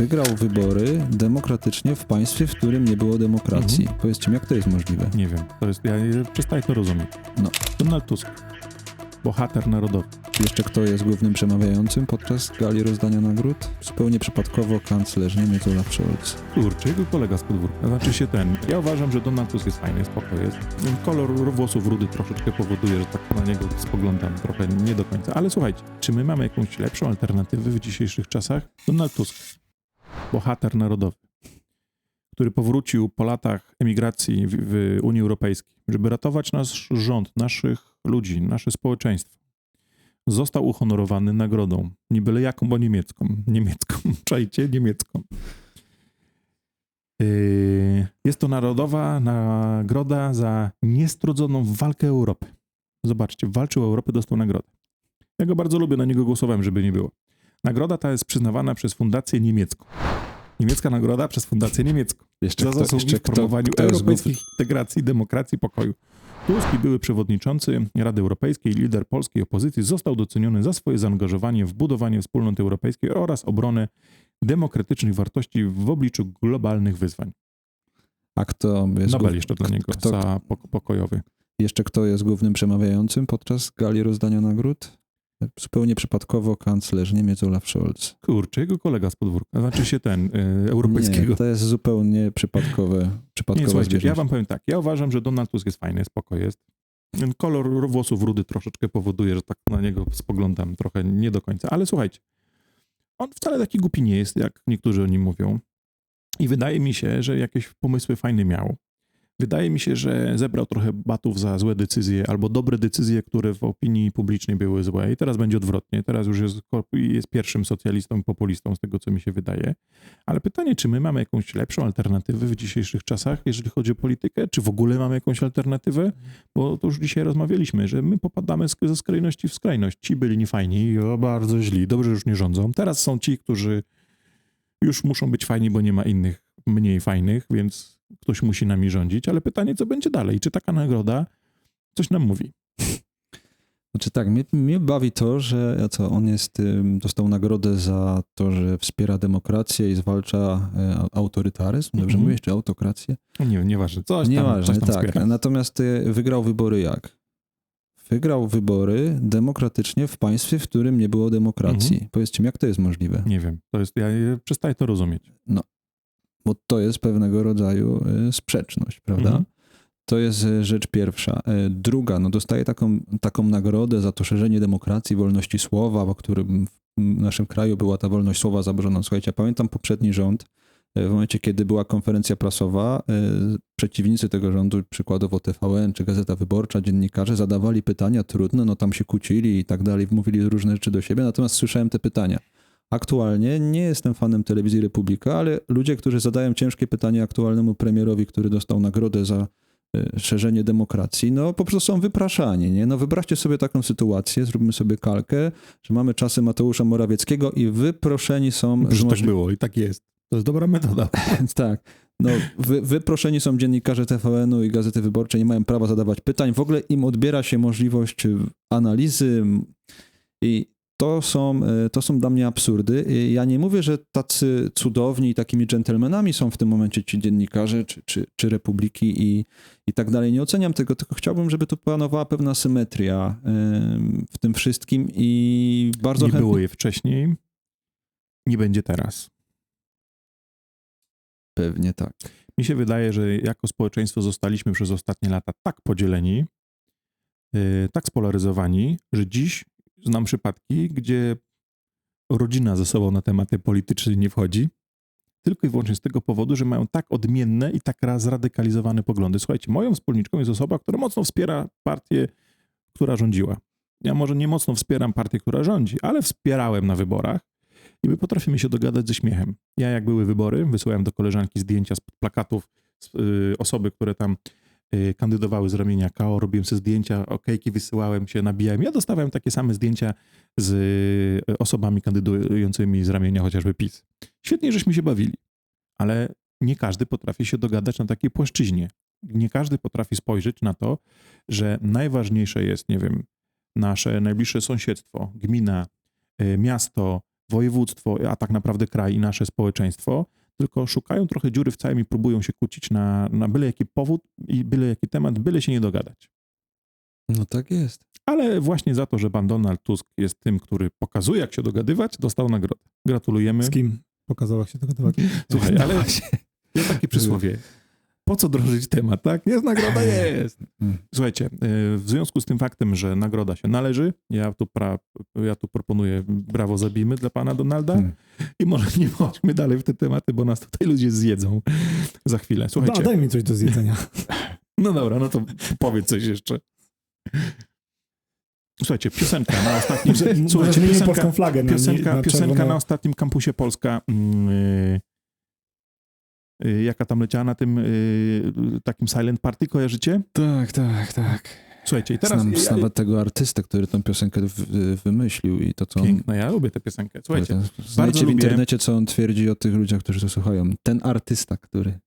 Wygrał wybory demokratycznie w państwie, w którym nie było demokracji. Mhm. Powiedzcie mi, jak to jest możliwe? Nie wiem, to jest, ja przestaję to rozumieć. No. Donald Tusk, bohater narodowy. Jeszcze kto jest głównym przemawiającym podczas gali rozdania nagród? Zupełnie przypadkowo kanclerz Niemiec Olaf Scholz. Kurczę, jego kolega z podwórka. Znaczy się ten. Ja uważam, że Donald Tusk jest fajny, spoko jest. Kolor włosów rudy troszeczkę powoduje, że tak na niego spoglądam trochę nie do końca. Ale słuchajcie, czy my mamy jakąś lepszą alternatywę w dzisiejszych czasach? Donald Tusk, bohater narodowy, który powrócił po latach emigracji w, w Unii Europejskiej, żeby ratować nasz rząd, naszych ludzi, nasze społeczeństwo. Został uhonorowany nagrodą, nie byle jaką, bo niemiecką. Niemiecką, czajcie, niemiecką. Yy, Jest to narodowa nagroda za niestrudzoną walkę Europy. Zobaczcie, walczył o Europę, dostał nagrodę. Ja go bardzo lubię, na niego głosowałem, żeby nie było. Nagroda ta jest przyznawana przez Fundację Niemiecką. Niemiecka nagroda przez Fundację Niemiecką. Jeszcze Za kto, zasługi w kto, promowaniu kto jest europejskiej integracji, demokracji, pokoju. Tusk, były przewodniczący Rady Europejskiej, lider polskiej opozycji, został doceniony za swoje zaangażowanie w budowanie wspólnoty europejskiej oraz obronę demokratycznych wartości w obliczu globalnych wyzwań. A kto jest, Nobel jeszcze dla niego kto, za pok- pokojowy. jeszcze kto jest głównym przemawiającym podczas gali rozdania nagród? Zupełnie przypadkowo kanclerz Niemiec Olaf Scholz. Kurczę, jego kolega z podwórka, znaczy się ten, y, europejskiego. Nie, to jest zupełnie przypadkowe, Nie, przypadkowe słuchajcie, ja wam powiem tak, ja uważam, że Donald Tusk jest fajny, spoko jest. Kolor włosów rudy troszeczkę powoduje, że tak na niego spoglądam trochę nie do końca, ale słuchajcie, on wcale taki głupi nie jest, jak niektórzy o nim mówią. I wydaje mi się, że jakieś pomysły fajne miał. Wydaje mi się, że zebrał trochę batów za złe decyzje albo dobre decyzje, które w opinii publicznej były złe. I teraz będzie odwrotnie. Teraz już jest, jest pierwszym socjalistą i populistą, z tego co mi się wydaje. Ale pytanie, czy my mamy jakąś lepszą alternatywę w dzisiejszych czasach, jeżeli chodzi o politykę? Czy w ogóle mamy jakąś alternatywę? Bo to już dzisiaj rozmawialiśmy, że my popadamy ze skrajności w skrajność. Ci byli niefajni, o, bardzo źli, dobrze już nie rządzą. Teraz są ci, którzy już muszą być fajni, bo nie ma innych mniej fajnych, więc ktoś musi nami rządzić. Ale pytanie, co będzie dalej? Czy taka nagroda coś nam mówi? Znaczy tak, mnie, mnie bawi to, że co, on jest, dostał nagrodę za to, że wspiera demokrację i zwalcza e, autorytaryzm, dobrze Mhm. mówię, czy autokrację? Nie, nieważne. Coś tam, Nieważne, coś tam tak. wspiera. Natomiast y, wygrał wybory jak? Wygrał wybory demokratycznie w państwie, w którym nie było demokracji. Mhm. Powiedzcie mi, jak to jest możliwe? Nie wiem. To jest, ja, przestaję to rozumieć. Bo to jest pewnego rodzaju y, sprzeczność, prawda? Mhm. To jest y, rzecz pierwsza. Y, Druga, no dostaje taką, taką nagrodę za to szerzenie demokracji, wolności słowa, o którym w naszym kraju była ta wolność słowa zaburzona. Słuchajcie, ja pamiętam poprzedni rząd, w momencie, kiedy była konferencja prasowa, przeciwnicy tego rządu, przykładowo TVN czy Gazeta Wyborcza, dziennikarze zadawali pytania trudne, no tam się kłócili i tak dalej, mówili różne rzeczy do siebie, natomiast słyszałem te pytania. Aktualnie nie jestem fanem telewizji Republika, ale ludzie, którzy zadają ciężkie pytania aktualnemu premierowi, który dostał nagrodę za y, szerzenie demokracji, no po prostu są wypraszani, nie? No wyobraźcie sobie taką sytuację, zróbmy sobie kalkę, że mamy czasy Mateusza Morawieckiego i wyproszeni są... Że tak było i tak jest. To jest dobra metoda. tak. No, wy, wyproszeni są dziennikarze TVN-u i Gazety Wyborczej, nie mają prawa zadawać pytań. W ogóle im odbiera się możliwość y, analizy i to są, y, to są dla mnie absurdy. I Ja nie mówię, że tacy cudowni i takimi dżentelmenami są w tym momencie ci dziennikarze czy, czy, czy Republiki i, i tak dalej. Nie oceniam tego, tylko chciałbym, żeby tu panowała pewna symetria y, w tym wszystkim i bardzo nie chętnie... było je wcześniej, nie będzie teraz. Pewnie tak. Mi się wydaje, że jako społeczeństwo zostaliśmy przez ostatnie lata tak podzieleni, tak spolaryzowani, że dziś znam przypadki, gdzie rodzina ze sobą na tematy polityczne nie wchodzi, tylko i wyłącznie z tego powodu, że mają tak odmienne i tak zradykalizowane poglądy. Słuchajcie, moją wspólniczką jest osoba, która mocno wspiera partię, która rządziła. Ja może nie mocno wspieram partię, która rządzi, ale wspierałem na wyborach i my potrafimy się dogadać ze śmiechem. Ja, jak były wybory, wysyłałem do koleżanki zdjęcia z plakatów z, y, osoby, które tam kandydowały z ramienia KO, robiłem sobie zdjęcia, okejki wysyłałem się, nabijałem. Ja dostawałem takie same zdjęcia z y, osobami kandydującymi z ramienia chociażby PiS. Świetnie, żeśmy się bawili, ale nie każdy potrafi się dogadać na takiej płaszczyźnie. Nie każdy potrafi spojrzeć na to, że najważniejsze jest, nie wiem, nasze najbliższe sąsiedztwo, gmina, y, miasto, województwo, a tak naprawdę kraj i nasze społeczeństwo, tylko szukają trochę dziury w całym i próbują się kłócić na, na byle jaki powód i byle jaki temat, byle się nie dogadać. No tak jest. Ale właśnie za to, że pan Donald Tusk jest tym, który pokazuje, jak się dogadywać, dostał nagrodę. Gratulujemy. Z kim pokazał, jak się dogadywać? Słuchaj, No ale właśnie. jest takie przysłowie. Po co drążyć temat, tak? Jest nagroda, jest. Mm. Słuchajcie, y, w związku z tym faktem, że nagroda się należy, ja tu, pra, ja tu proponuję brawo zabijmy dla pana Donalda Mm. i może nie chodźmy dalej w te tematy, bo nas tutaj ludzie zjedzą za chwilę. Da, Słuchajcie, daj mi coś do zjedzenia. no dobra, no to powiedz coś jeszcze. Słuchajcie, piosenka na ostatnim... Słuchajcie, Słuchajcie, piosenka, flagę na, piosenka, na piosenka na ostatnim kampusie Polska. mm, y, y, jaka tam leciała na tym y, takim silent party, kojarzycie? Tak, tak, tak. Słuchajcie, i teraz... Znam ja- nawet tego artystę, który tę piosenkę w, wymyślił i to, co on... Piękna, ja lubię tę piosenkę. Słuchajcie, Znajdziecie w internecie, co on twierdzi o tych ludziach, którzy to słuchają. Ten artysta, który...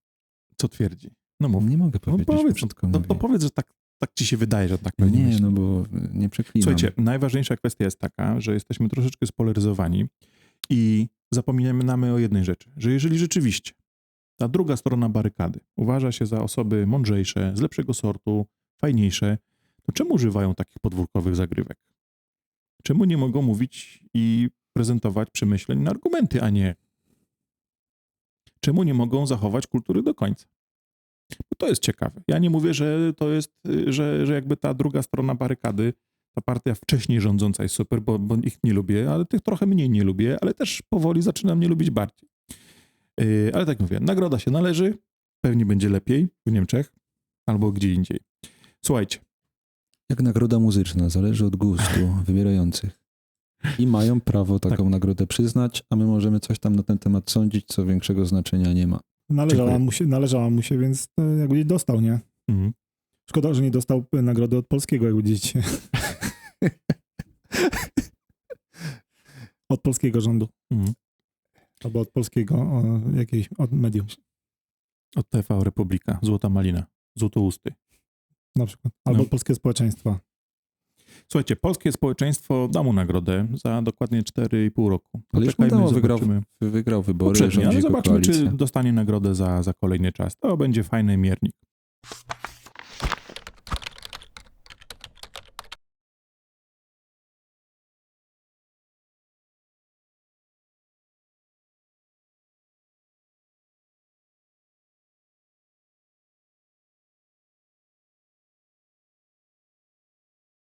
co twierdzi? No mów. Nie mogę No powiedzieć. powiedz, no, mówię. to powiedz, że tak, tak ci się wydaje, że tak pewnie Nie, myśli. no bo nie przeklinam. Słuchajcie, najważniejsza kwestia jest taka, że jesteśmy troszeczkę spolaryzowani i zapominamy o jednej rzeczy, że jeżeli rzeczywiście ta druga strona barykady uważa się za osoby mądrzejsze, z lepszego sortu, fajniejsze, to czemu używają takich podwórkowych zagrywek? Czemu nie mogą mówić i prezentować przemyśleń na argumenty, a nie czemu nie mogą zachować kultury do końca? Bo to jest ciekawe. Ja nie mówię, że to jest, że, że jakby ta druga strona barykady, ta partia wcześniej rządząca jest super, bo, bo ich nie lubię, ale tych trochę mniej nie lubię, ale też powoli zaczynam nie lubić bardziej. Yy, ale tak mówię, nagroda się należy, pewnie będzie lepiej w Niemczech albo gdzie indziej. Słuchajcie, Jak nagroda muzyczna, zależy od gustu wybierających. I mają prawo taką Tak. nagrodę przyznać, a my możemy coś tam na ten temat sądzić, co większego znaczenia nie ma. Należała mu, się, należała mu się, więc to jakby dostał, nie? mhm. Szkoda, że nie dostał nagrody od polskiego, jak widzicie. od polskiego rządu. Mhm. Albo od polskiego o, jakiejś, od medium od TV Republika, Złota Malina, Złotousty. na przykład. Albo No. od polskiego społeczeństwa. Słuchajcie, polskie społeczeństwo da mu nagrodę za dokładnie 4,5 roku. Ale już dało, wygrał, wygrał wybory, ale zobaczmy, czy koalicja. dostanie nagrodę za, za kolejny czas. To będzie fajny miernik.